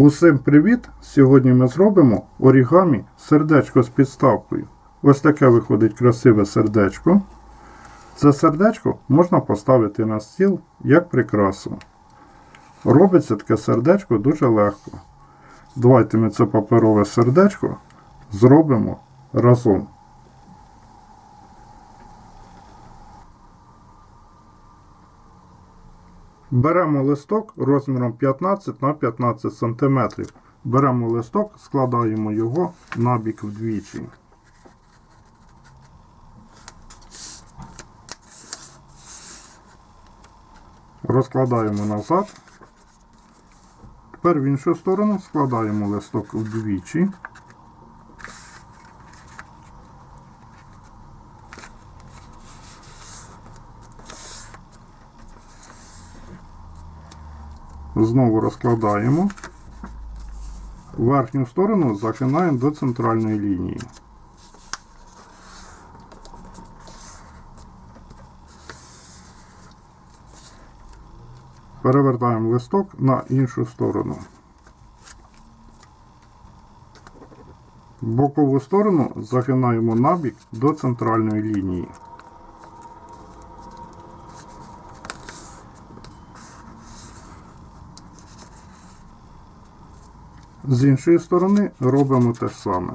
Усім привіт! Сьогодні ми зробимо орігамі сердечко з підставкою. Ось таке виходить красиве сердечко. Це сердечко можна поставити на стіл як прикрасу. Робиться таке сердечко дуже легко. Давайте ми це паперове сердечко зробимо разом. Беремо листок розміром 15 на 15 см. Беремо листок, складаємо його набік вдвічі. Розкладаємо назад. Тепер в іншу сторону складаємо листок вдвічі. Знову розкладаємо. Верхню сторону загинаємо до центральної лінії. Перевертаємо листок на іншу сторону. Бокову сторону загинаємо набік до центральної лінії. З іншої сторони робимо те саме.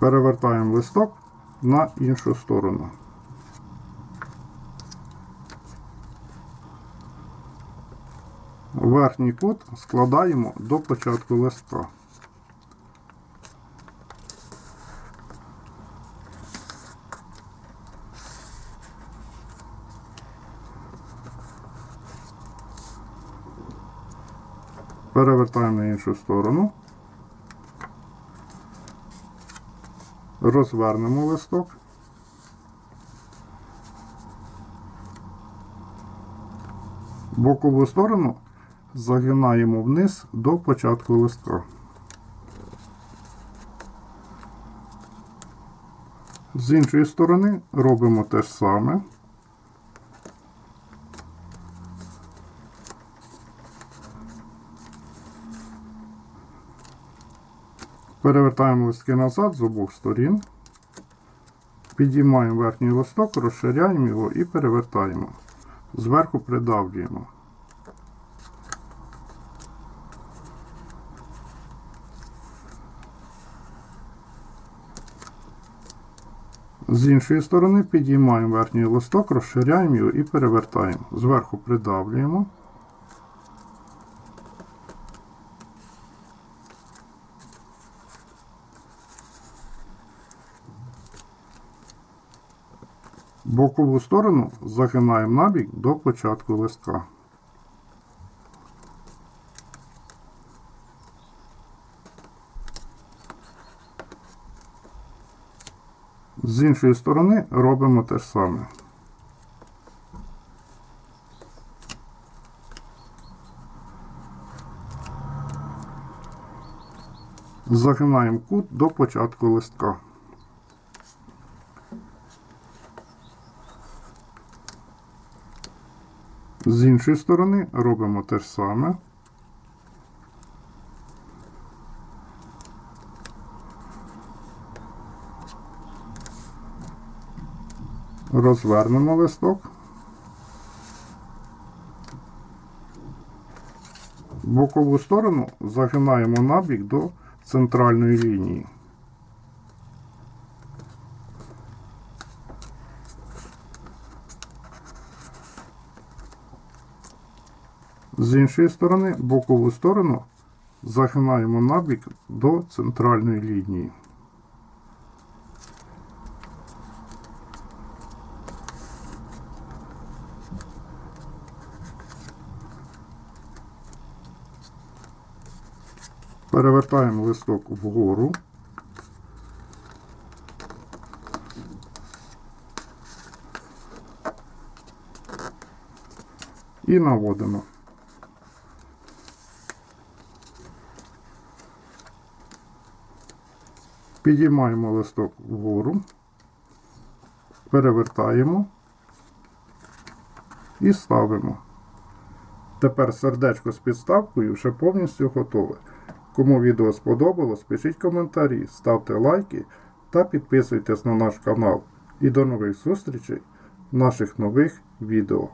Перевертаємо листок на іншу сторону. Верхній кут складаємо до початку листка. Перевертаємо на іншу сторону. Розвернемо листок. Бокову сторону загинаємо вниз до початку листка. З іншої сторони робимо те ж саме. Перевертаємо листки назад з обох сторін. Підіймаємо верхній листок, розширяємо його і перевертаємо. Зверху придавлюємо. З іншої сторони підіймаємо верхній листок, розширяємо його і перевертаємо. Зверху придавлюємо. Бокову сторону загинаємо набік до початку листка. З іншої сторони робимо те ж саме. Загинаємо кут до початку листка. З іншої сторони робимо те ж саме. Розвернемо листок. Бокову сторону загинаємо набік до центральної лінії. З іншої сторони, бокову сторону загинаємо набік до центральної лінії. Перевертаємо листок вгору. І наводимо. Підіймаємо листок вгору, перевертаємо і ставимо. Тепер сердечко з підставкою вже повністю готове. Кому відео сподобалось, пишіть коментарі, ставте лайки та підписуйтесь на наш канал. І до нових зустрічей в наших нових відео.